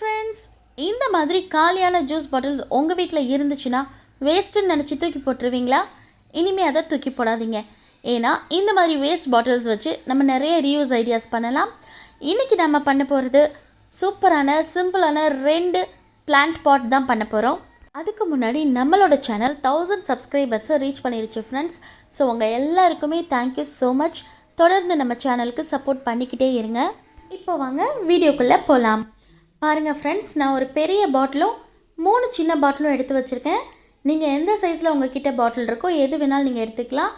Friends இந்த மாதிரி காலியான ஜூஸ் பாட்டில்ஸ் உங்கள் வீட்டில் இருந்துச்சுன்னா வேஸ்ட்டுன்னு நினச்சி தூக்கி போட்டுருவீங்களா? இனிமேல் அதை தூக்கி போடாதீங்க. ஏன்னா இந்த மாதிரி வேஸ்ட் பாட்டில்ஸ் வச்சு நம்ம நிறைய ரீயூஸ் ஐடியாஸ் பண்ணலாம். இன்றைக்கி நம்ம பண்ண போகிறது சூப்பரான சிம்பிளான ரெண்டு பிளான்ட் பாட் தான் பண்ண போகிறோம் அதுக்கு முன்னாடி நம்மளோட சேனல் தௌசண்ட் சப்ஸ்கிரைபர்ஸை ரீச் பண்ணிருச்சு ஃப்ரெண்ட்ஸ் ஸோ உங்கள் எல்லாருக்குமே தேங்க்யூ ஸோ மச் தொடர்ந்து நம்ம சேனலுக்கு சப்போர்ட் பண்ணிக்கிட்டே இருங்க. இப்போ வாங்க வீடியோக்குள்ளே போகலாம் பாருங்கள் ஃப்ரெண்ட்ஸ் நான் ஒரு பெரிய பாட்டிலும் மூணு சின்ன பாட்டிலும் எடுத்து வச்சுருக்கேன். நீங்கள் எந்த சைஸில் உங்ககிட்ட பாட்டில் இருக்கோ எது வேணாலும் நீங்கள் எடுத்துக்கலாம்.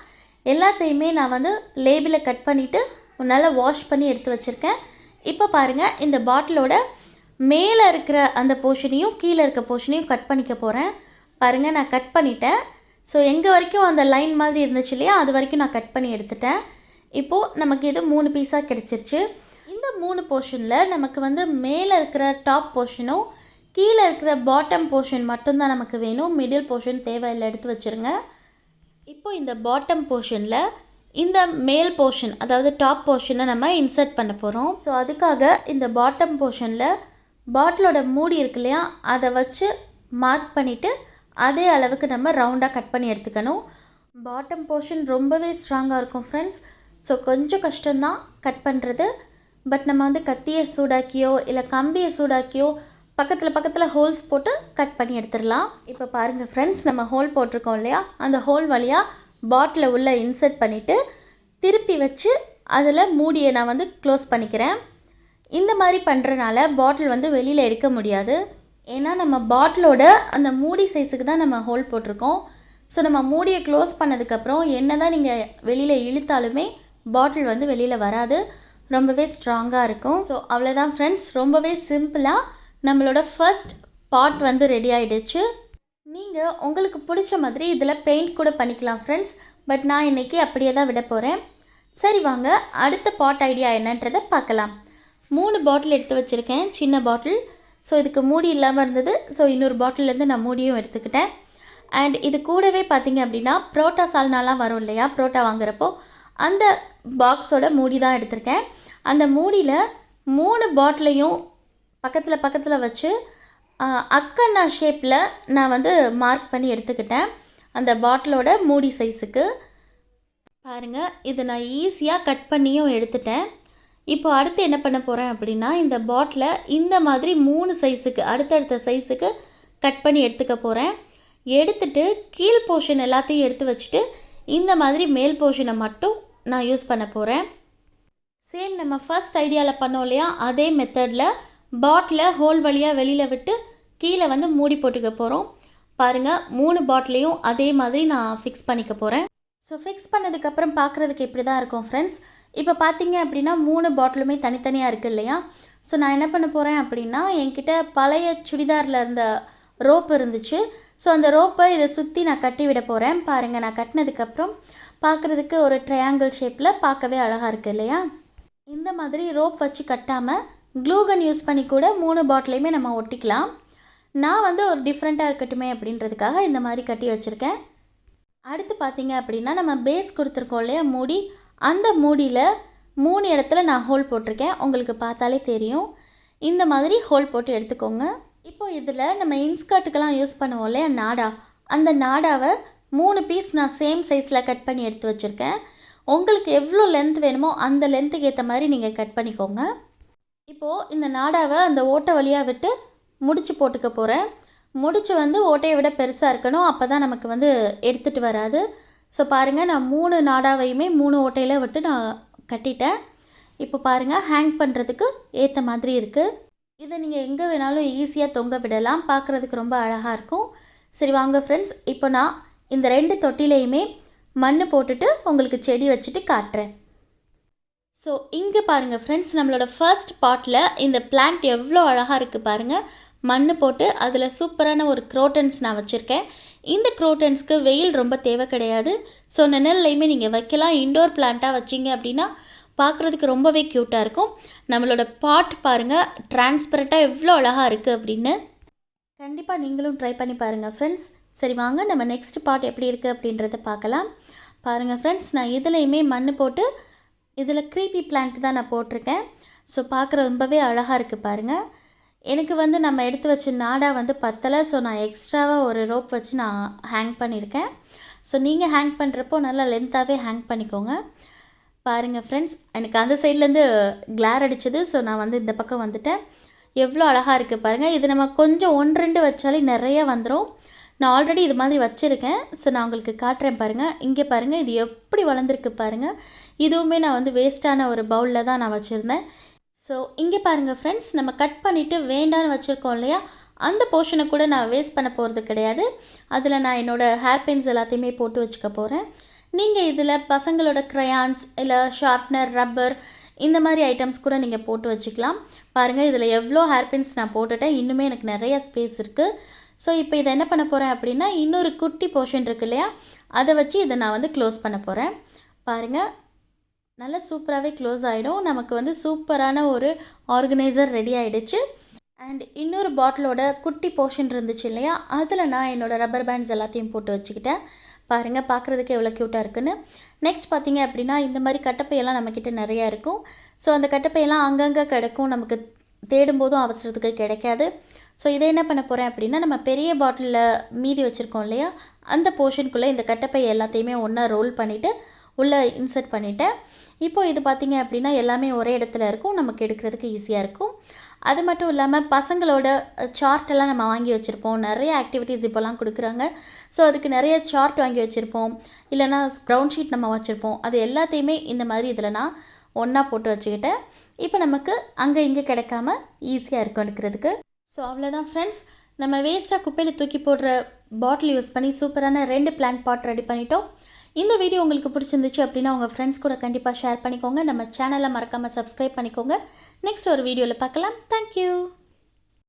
எல்லாத்தையுமே நான் வந்து லேபிளை கட் பண்ணிவிட்டு நல்லா வாஷ் பண்ணி எடுத்து வச்சுருக்கேன். இப்போ பாருங்கள் இந்த பாட்டிலோட மேலே இருக்கிற அந்த போர்ஷனையும் கீழே இருக்க போர்ஷனையும் கட் பண்ணிக்க போகிறேன் பாருங்கள் நான் கட் பண்ணிட்டேன். ஸோ எங்கே வரைக்கும் அந்த லைன் மாதிரி இருந்துச்சு இல்லையா அது வரைக்கும் நான் கட் பண்ணி எடுத்துட்டேன். இப்போது நமக்கு இது மூணு பீஸாக கிடச்சிருச்சு. இந்த மூணு போர்ஷனில் நமக்கு வந்து மேலே இருக்கிற டாப் போர்ஷனும் கீழே இருக்கிற பாட்டம் போர்ஷன் மட்டும்தான் நமக்கு வேணும். மிடில் போர்ஷன் தேவையில்லை எடுத்து வச்சுருங்க. இப்போ இந்த பாட்டம் போர்ஷனில் இந்த மேல் போர்ஷன் அதாவது டாப் போர்ஷனை நம்ம இன்சர்ட் பண்ண போகிறோம் ஸோ அதுக்காக இந்த பாட்டம் போர்ஷனில் பாட்டிலோட மூடி இருக்கு இல்லையா அதை வச்சு மார்க் பண்ணிவிட்டு அதே அளவுக்கு நம்ம ரவுண்டாக கட் பண்ணி எடுத்துக்கணும். பாட்டம் போர்ஷன் ரொம்பவே ஸ்ட்ராங்காக இருக்கும் ஃப்ரெண்ட்ஸ் ஸோ கொஞ்சம் கஷ்டம்தான் கட் பண்ணுறது பட் நம்ம வந்து கத்தியை சூடாக்கியோ இல்லை கம்பியை சூடாக்கியோ பக்கத்தில் பக்கத்தில் ஹோல்ஸ் போட்டு கட் பண்ணி எடுத்துடலாம். இப்போ பாருங்கள் ஃப்ரெண்ட்ஸ் நம்ம ஹோல் போட்டிருக்கோம் இல்லையா? அந்த ஹோல் வழியாக பாட்டிலை உள்ளே இன்சர்ட் பண்ணிவிட்டு திருப்பி வச்சு அதில் மூடியை நான் வந்து க்ளோஸ் பண்ணிக்கிறேன். இந்த மாதிரி பண்ணுறனால பாட்டில் வந்து வெளியில் எடுக்க முடியாது. ஏன்னா நம்ம பாட்டிலோட அந்த மூடி சைஸுக்கு தான் நம்ம ஹோல் போட்டிருக்கோம். ஸோ நம்ம மூடியை க்ளோஸ் பண்ணதுக்கப்புறம் என்ன தான் நீங்கள் வெளியில் இழுத்தாலுமே பாட்டில் வந்து வெளியில் வராது. ரொம்பவே ஸ்ட்ராங்காக இருக்கும். ஸோ அவ்வளோதான் ஃப்ரெண்ட்ஸ் ரொம்பவே சிம்பிளாக நம்மளோட ஃபர்ஸ்ட் பாட் வந்து ரெடி ஆகிடுச்சு நீங்கள் உங்களுக்கு பிடிச்ச மாதிரி இதில் பெயிண்ட் கூட பண்ணிக்கலாம் ஃப்ரெண்ட்ஸ் பட் நான் இன்றைக்கி அப்படியே தான் விட போகிறேன் சரி வாங்க அடுத்த பாட் ஐடியா என்னன்றதை பார்க்கலாம். மூணு பாட்டில் எடுத்து வச்சுருக்கேன் சின்ன பாட்டில் ஸோ இதுக்கு மூடி இல்லாமல் இருந்தது. ஸோ இன்னொரு பாட்டிலேருந்து நான் மூடியும் எடுத்துக்கிட்டேன். அண்ட் இது கூடவே பார்த்தீங்க அப்படின்னா புரோட்டா சால்னாலாம் வரும் இல்லையா? புரோட்டா வாங்குறப்போ அந்த பாக்ஸோட மூடி தான் எடுத்திருக்கேன். அந்த மூடியில் மூணு பாட்டிலையும் பக்கத்தில் பக்கத்தில் வச்சு அக்கண்ணா ஷேப்பில் நான் வந்து மார்க் பண்ணி எடுத்துக்கிட்டேன். அந்த பாட்டிலோட மூடி சைஸுக்கு பாருங்கள் இதை நான் ஈஸியாக கட் பண்ணியும் எடுத்துட்டேன். இப்போ அடுத்து என்ன பண்ண போகிறேன் அப்படின்னா இந்த பாட்டிலை இந்த மாதிரி மூணு சைஸுக்கு அடுத்தடுத்த சைஸுக்கு கட் பண்ணி எடுத்துக்க போகிறேன் எடுத்துட்டு கீழ் போர்ஷன் எல்லாத்தையும் எடுத்து வச்சுட்டு இந்த மாதிரி மேல் போர்ஷனை மட்டும் நான் யூஸ் பண்ண போகிறேன் சேம் நம்ம ஃபர்ஸ்ட் ஐடியாவில் பண்ணோம் இல்லையா? அதே மெத்தடில் பாட்டிலை ஹோல் வழியாக வெளியில் விட்டு கீழே வந்து மூடி போட்டுக்க போகிறோம் பாருங்கள் மூணு பாட்டிலையும் அதே மாதிரி நான் ஃபிக்ஸ் பண்ணிக்க போகிறேன் ஸோ ஃபிக்ஸ் பண்ணதுக்கப்புறம் பார்க்குறதுக்கு இப்படி தான் இருக்கும் ஃப்ரெண்ட்ஸ் இப்போ பார்த்தீங்க அப்படின்னா மூணு பாட்டிலுமே தனித்தனியாக இருக்குது இல்லையா? ஸோ நான் என்ன பண்ண போகிறேன் அப்படின்னா என்கிட்ட பழைய சுடிதாரில் இருந்த ரோப் இருந்துச்சு. ஸோ அந்த ரோப்பை இதை சுற்றி நான் கட்டி விட போகிறேன் பாருங்கள் நான் கட்டினதுக்கப்புறம் பார்க்குறதுக்கு ஒரு ட்ரையாங்கிள் ஷேப்பில் பார்க்கவே அழகாக இருக்குது இல்லையா? இந்த மாதிரி ரோப் வச்சு கட்டாமல் க்ளூகன் யூஸ் பண்ணி கூட மூணு பாட்டிலையுமே நம்ம ஒட்டிக்கலாம். நான் வந்து ஒரு டிஃப்ரெண்ட்டாக இருக்கட்டுமே அப்படின்றதுக்காக இந்த மாதிரி கட்டி வச்சுருக்கேன். அடுத்து பார்த்தீங்க அப்படின்னா நம்ம பேஸ் கொடுத்துருக்கோம் இல்லையா மூடி. அந்த மூடியில் மூணு இடத்துல நான் ஹோல் போட்டிருக்கேன். உங்களுக்கு பார்த்தாலே தெரியும். இந்த மாதிரி ஹோல் போட்டு எடுத்துக்கோங்க. இப்போ இதில் நம்ம இன்ஸ்கர்ட்டுக்கெல்லாம் யூஸ் பண்ணுவோம் இல்லையா நாடா. அந்த நாடாவை மூணு பீஸ் நான் சேம் சைஸில் கட் பண்ணி எடுத்து வச்சுருக்கேன். உங்களுக்கு எவ்வளோ லென்த் வேணுமோ அந்த லென்த்துக்கு ஏற்ற மாதிரி நீங்கள் கட் பண்ணிக்கோங்க. இப்போது இந்த நாடாவை அந்த ஓட்டை வழியாக விட்டு முடிச்சு போட்டுக்க போகிறேன் முடிச்சு வந்து ஓட்டையை விட பெருசாக இருக்கணும். அப்போ தான் நமக்கு வந்து எடுத்துகிட்டு வராது. ஸோ பாருங்கள் நான் மூணு நாடாவையுமே மூணு ஓட்டையில் விட்டு நான் கட்டிட்டேன். இப்போ பாருங்கள் ஹேங் பண்ணுறதுக்கு ஏற்ற மாதிரி இருக்குது இதை நீங்கள் எங்கே வேணாலும் ஈஸியாக தொங்க விடலாம். பார்க்குறதுக்கு ரொம்ப அழகாக இருக்கும். சரி வாங்க ஃப்ரெண்ட்ஸ் இப்போ நான் இந்த ரெண்டு தொட்டிலையுமே மண் போட்டுட்டு உங்களுக்கு செடி வச்சுட்டு காட்டுறேன். ஸோ இங்கே பாருங்கள் ஃப்ரெண்ட்ஸ் நம்மளோட ஃபர்ஸ்ட் பாட்டில் இந்த பிளான்ட் எவ்வளோ அழகாக இருக்குது பாருங்கள் மண் போட்டு அதில் சூப்பரான ஒரு க்ரோட்டன்ஸ் நான் வச்சுருக்கேன். இந்த க்ரோட்டன்ஸ்க்கு வெயில் ரொம்ப தேவை கிடையாது. ஸோ நிழல்லையுமே நீங்கள் வைக்கலாம். இண்டோர் பிளான்ட்டாக வச்சிங்க அப்படின்னா பார்க்குறதுக்கு ரொம்பவே க்யூட்டாக இருக்கும். நம்மளோட பாட் பாருங்கள் டிரான்ஸ்பரண்ட்டாக எவ்வளோ அழகாக இருக்குது அப்படின்னு. கண்டிப்பாக நீங்களும் ட்ரை பண்ணி பாருங்கள் ஃப்ரெண்ட்ஸ் சரி வாங்க நம்ம நெக்ஸ்ட் பார்ட் எப்படி இருக்குது அப்படின்றத பார்க்கலாம். பாருங்கள் ஃப்ரெண்ட்ஸ் நான் இதுலேயுமே மண் போட்டு இதில் க்ரீப்பி பிளான்ட் தான் நான் போட்டிருக்கேன். ஸோ பார்க்குற ரொம்பவே அழகாக இருக்குது பாருங்கள் எனக்கு வந்து நம்ம எடுத்து வச்ச நாடாக வந்து பத்தலை ஸோ நான் எக்ஸ்ட்ராவாக ஒரு ரோப் வச்சு நான் ஹேங் பண்ணியிருக்கேன். ஸோ நீங்கள் ஹேங் பண்ணுறப்போ நல்லா லென்த்தாகவே ஹேங் பண்ணிக்கோங்க. பாருங்கள் ஃப்ரெண்ட்ஸ் எனக்கு அந்த சைட்லேருந்து கிளார் அடிச்சது ஸோ நான் வந்து இந்த பக்கம் வந்துட்டேன். எவ்வளோ அழகாக இருக்குது பாருங்கள் இது நம்ம கொஞ்சம் ஒன்று ரெண்டு வச்சாலே நிறைய வந்துடும் நான் ஆல்ரெடி இது மாதிரி வச்சுருக்கேன். ஸோ நான் உங்களுக்கு காட்டுறேன் பாருங்கள் இங்கே பாருங்கள் இது எப்படி வளர்ந்துருக்கு பாருங்கள் இதுவுமே நான் வந்து வேஸ்ட்டான ஒரு பவுலில் தான் நான் வச்சுருந்தேன். ஸோ இங்கே பாருங்கள் ஃப்ரெண்ட்ஸ் நம்ம கட் பண்ணிவிட்டு வேண்டான்னு வச்சுருக்கோம் இல்லையா? அந்த போர்ஷனை கூட நான் வேஸ்ட் பண்ண போகிறது கிடையாது. அதில் நான் என்னோடய ஹேர் பின்ஸ் எல்லாத்தையுமே போட்டு வச்சுக்க போகிறேன் நீங்கள் இதில் பசங்களோட க்ரையான்ஸ் இல்லை ஷார்ப்னர் ரப்பர் இந்த மாதிரி ஐட்டம்ஸ் கூட நீங்கள் போட்டு வச்சுக்கலாம். பாருங்கள் இதில் எவ்வளோ ஹேர் பின்ஸ் நான் போட்டுட்டேன். இன்னுமே எனக்கு நிறைய ஸ்பேஸ் இருக்குது ஸோ இப்போ இதை என்ன பண்ண போகிறேன் அப்படின்னா இன்னொரு குட்டி போர்ஷன் இருக்கு இல்லையா? அதை வச்சு இதை நான் வந்து க்ளோஸ் பண்ண போகிறேன் பாருங்கள் நல்லா சூப்பராகவே க்ளோஸ் ஆகிடும் நமக்கு வந்து சூப்பரான ஒரு ஆர்கனைசர் ரெடி ஆகிடுச்சு அண்ட் இன்னொரு பாட்டிலோட குட்டி போர்ஷன் இருந்துச்சு இல்லையா? அதில் நான் என்னோடய ரப்பர் பேண்ட்ஸ் எல்லாத்தையும் போட்டு வச்சுக்கிட்டேன். பாருங்கள் பார்க்குறதுக்கு எவ்வளோ க்யூட்டாக இருக்குன்னு. நெக்ஸ்ட் பார்த்தீங்க அப்படின்னா இந்த மாதிரி கட்டப்பையெல்லாம் நம்மக்கிட்ட நிறையா இருக்கும். ஸோ அந்த கட்டப்பையெல்லாம் அங்கங்கே கிடைக்கும். நமக்கு தேடும் போதும் அவசரத்துக்கு கிடைக்காது. ஸோ இதை என்ன பண்ண போகிறேன் அப்படின்னா நம்ம பெரிய பாட்டிலில் மீதி வச்சுருக்கோம் இல்லையா? அந்த போர்ஷனுக்குள்ளே இந்த கட்டப்பை எல்லாத்தையுமே ஒன்றா ரோல் பண்ணிவிட்டு உள்ளே இன்சர்ட் பண்ணிட்டேன். இப்போது இது பார்த்தீங்க அப்படின்னா எல்லாமே ஒரே இடத்துல இருக்கும். நமக்கு எடுக்கிறதுக்கு ஈஸியாக இருக்கும். அது மட்டும் இல்லாமல் பசங்களோட சார்ட்டெல்லாம் நம்ம வாங்கி வச்சுருப்போம். நிறைய ஆக்டிவிட்டீஸ் இப்போலாம் கொடுக்குறாங்க. ஸோ அதுக்கு நிறைய சார்ட் வாங்கி வச்சுருப்போம். இல்லைனா க்ரௌண்ட் ஷீட் நம்ம வச்சுருப்போம். அது எல்லாத்தையுமே இந்த மாதிரி இதில் நான் ஒன்றா போட்டு வச்சுக்கிட்டேன். இப்போ நமக்கு அங்கே இங்கே கிடைக்காம ஈஸியாக இருக்கும் எடுக்கிறதுக்கு. ஸோ அவ்வளோதான் ஃப்ரெண்ட்ஸ் நம்ம வேஸ்ட்டாக குப்பையில் தூக்கி போடுற பாட்டில் யூஸ் பண்ணி சூப்பரான ரெண்டு பிளான்ட் பாட் ரெடி பண்ணிட்டோம். இந்த வீடியோ உங்களுக்கு பிடிச்சிருந்துச்சு அப்படின்னா உங்கள் ஃப்ரெண்ட்ஸ் கூட கண்டிப்பாக ஷேர் பண்ணிக்கோங்க. நம்ம சேனலை மறக்காமல் சப்ஸ்கிரைப் பண்ணிக்கோங்க. நெக்ஸ்ட் ஒரு வீடியோவில் பார்க்கலாம். தேங்க்யூ